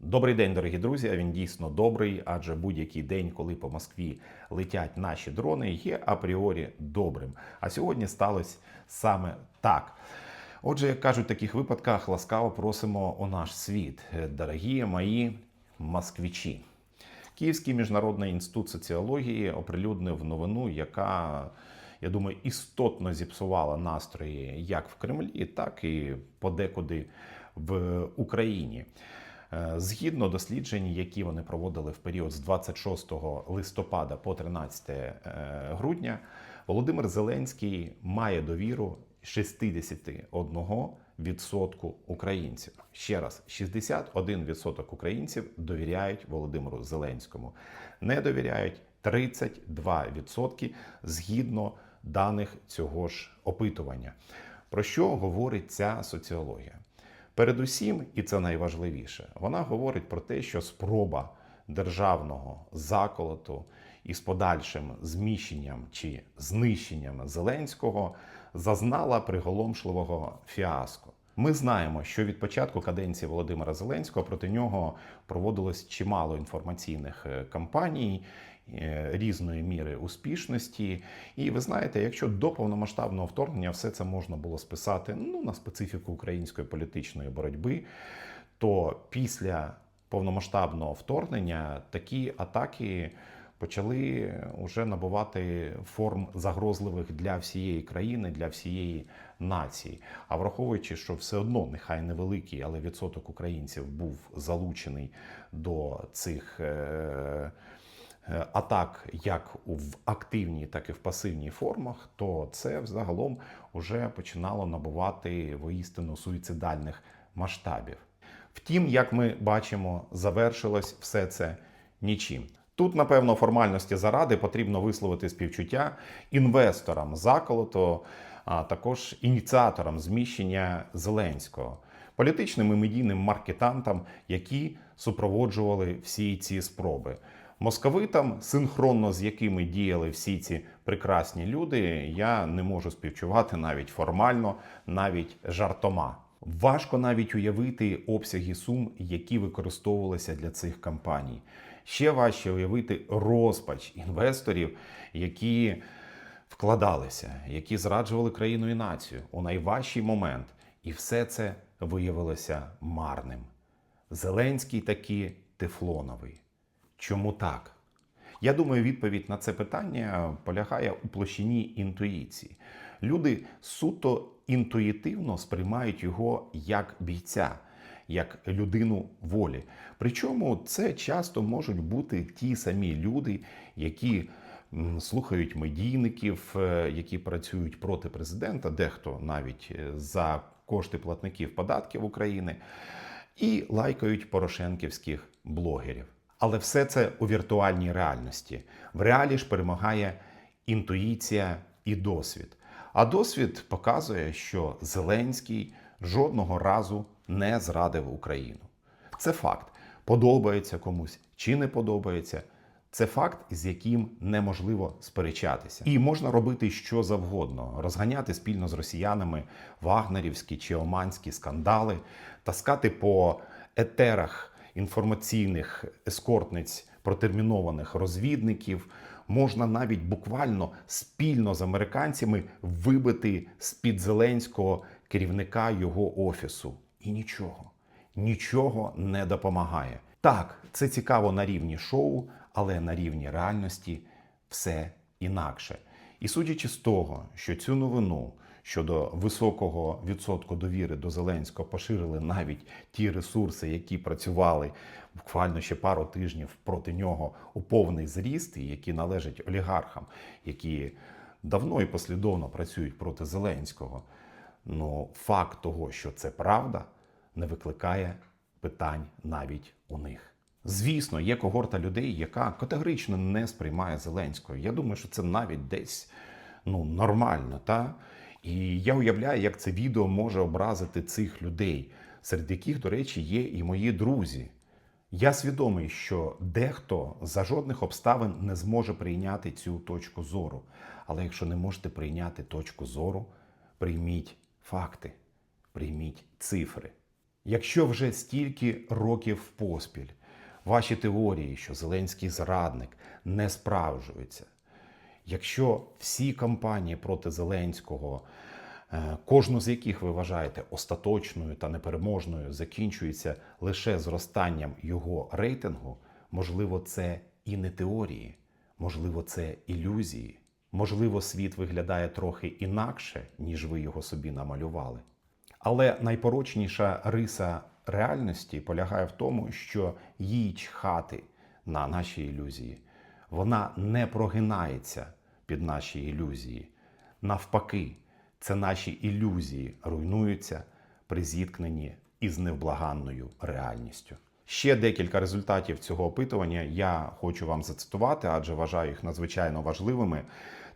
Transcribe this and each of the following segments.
Добрий день, дорогі друзі. Він дійсно добрий, адже будь-який день, коли по Москві летять наші дрони, є апріорі добрим. А сьогодні сталося саме так. Отже, як кажуть в таких випадках, ласкаво просимо у наш світ, дорогі мої москвичі. Київський міжнародний інститут соціології оприлюднив новину, яка, я думаю, істотно зіпсувала настрої як в Кремлі, так і подекуди в Україні. Е, Згідно досліджень, які вони проводили в період з 26 листопада по 13 е, грудня, Володимир Зеленський має довіру 61% українців. Ще раз, 61% українців довіряють Володимиру Зеленському. Не довіряють 32% згідно даних цього ж опитування. Про що говорить ця соціологія? Передусім, і це найважливіше, вона говорить про те, що спроба державного заколоту із подальшим зміщенням чи знищенням Зеленського зазнала приголомшливого фіаско. Ми знаємо, що від початку каденції Володимира Зеленського проти нього проводилось чимало інформаційних е, кампаній е, різної міри успішності. І ви знаєте, якщо до повномасштабного вторгнення все це можна було списати ну, на специфіку української політичної боротьби, то після повномасштабного вторгнення такі атаки почали вже набувати форм загрозливих для всієї країни, для всієї нації. А враховуючи, що все одно нехай невеликий, але відсоток українців був залучений до цих. Е- е, Атак як в активній, так і в пасивній формах, то це взагалом вже починало набувати воістину суїцидальних масштабів. Втім, як ми бачимо, завершилось все це нічим. Тут, напевно, формальності заради потрібно висловити співчуття інвесторам заколоту, а також ініціаторам зміщення Зеленського, політичним і медійним маркетантам, які супроводжували всі ці спроби. Московитам, синхронно з якими діяли всі ці прекрасні люди, я не можу співчувати навіть формально, навіть жартома. Важко навіть уявити обсяги сум, які використовувалися для цих кампаній. Ще важче уявити розпач інвесторів, які вкладалися, які зраджували країну і націю у найважчий момент. І все це виявилося марним. Зеленський таки тефлоновий. Чому так? Я думаю, відповідь на це питання полягає у площині інтуїції. Люди суто інтуїтивно сприймають його як бійця, як людину волі. Причому це часто можуть бути ті самі люди, які слухають медійників, е, які працюють проти президента, дехто навіть е, за кошти платників податків України, і лайкають порошенківських блогерів. Але все це у віртуальній реальності. В реалі ж перемагає інтуїція і досвід. А досвід показує, що Зеленський жодного разу не зрадив Україну. Це факт. Подобається комусь чи не подобається. Це факт, з яким неможливо сперечатися. І можна робити що завгодно: розганяти спільно з росіянами вагнерівські чи оманські скандали, таскати по етерах інформаційних ескортниць протермінованих розвідників. Можна навіть буквально спільно з американцями вибити з-під Зеленського керівника його офісу. І нічого, нічого не допомагає. Так, це цікаво на рівні шоу, але на рівні реальності все інакше. І судячи з того, що цю новину щодо високого відсотку довіри до Зеленського поширили навіть ті ресурси, які працювали буквально ще пару тижнів проти нього у повний зріст, і які належать олігархам, які давно і послідовно працюють проти Зеленського. Ну, факт того, що це правда, не викликає питань навіть у них. Звісно, є когорта людей, яка категорично не сприймає Зеленського. Я думаю, що це навіть десь ну, нормально. Та? І я уявляю, як це відео може образити цих людей, серед яких, до речі, є і мої друзі. Я свідомий, що дехто за жодних обставин не зможе прийняти цю точку зору. Але якщо не можете прийняти точку зору, прийміть факти, прийміть цифри. Якщо вже стільки років поспіль ваші теорії, що Зеленський зрадник, не справджуються, якщо всі кампанії проти Зеленського, е, кожну з яких ви вважаєте остаточною та непереможною, закінчується лише зростанням його рейтингу, можливо, це і не теорії, можливо, це ілюзії. Можливо, світ виглядає трохи інакше, ніж ви його собі намалювали. Але найпорочніша риса реальності полягає в тому, що їй чхати на наші ілюзії. Вона не прогинається під наші ілюзії. Навпаки, це наші ілюзії руйнуються при зіткненні із невблаганною реальністю. Ще декілька результатів цього опитування я хочу вам зацитувати, адже вважаю їх надзвичайно важливими.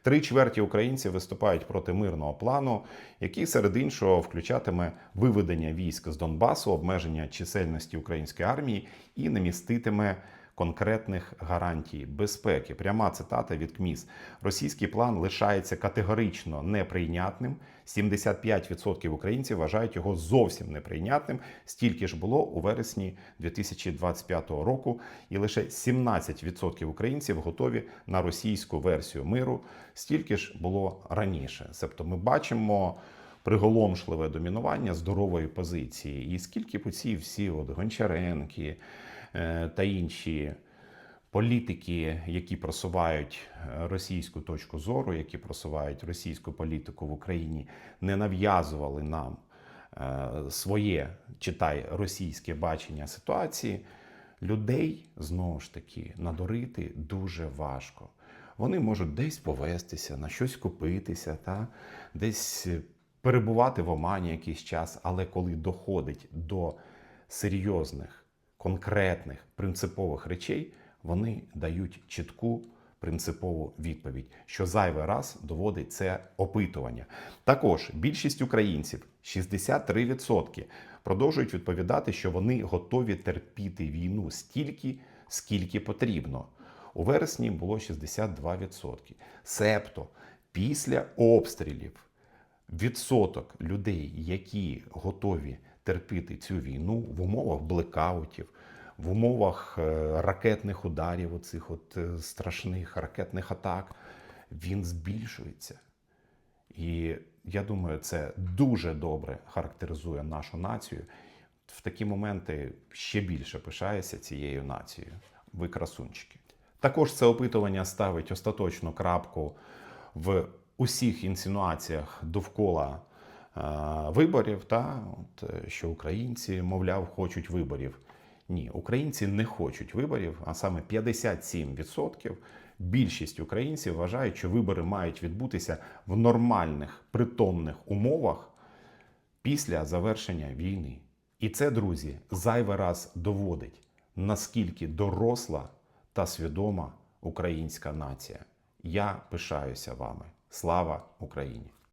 Три чверті українців виступають проти мирного плану, який серед іншого включатиме виведення військ з Донбасу, обмеження чисельності української армії і не міститиме конкретних гарантій безпеки. Пряма цитата від КМІС. Російський план лишається категорично неприйнятним. 75% українців вважають його зовсім неприйнятним. Стільки ж було у вересні 2025 року, і лише 17% українців готові на російську версію миру. Стільки ж було раніше. Себто, ми бачимо. Приголомшливе домінування здорової позиції, і скільки б ці всі от Гончаренки та інші політики, які просувають е, російську точку зору, які просувають російську політику в Україні, не нав'язували нам е, своє читай російське бачення ситуації, людей знову ж таки надурити дуже важко. Вони можуть десь повестися, на щось купитися, та десь перебувати в омані якийсь час, але коли доходить до серйозних, конкретних, принципових речей, вони дають чітку принципову відповідь, що зайвий раз доводить це опитування. Також більшість українців, 63%, продовжують відповідати, що вони готові терпіти війну стільки, скільки потрібно. У вересні було 62%. Себто після обстрілів відсоток людей, які готові терпіти цю війну в умовах блекаутів, в умовах е, ракетних ударів, оцих от е, страшних ракетних атак, він збільшується. І я думаю, це дуже добре характеризує нашу націю. В такі моменти ще більше пишаюся цією нацією. Ви красунчики. Також це опитування ставить остаточну крапку в усіх інсинуаціях довкола виборів, та от, е, що українці, мовляв, хочуть виборів. Ні, українці не хочуть виборів, а саме 57%. Більшість українців вважають, що вибори мають відбутися в нормальних притомних умовах після завершення війни. І це, друзі, зайвий раз доводить, наскільки доросла та свідома українська нація. Я пишаюся вами. Слава Україні!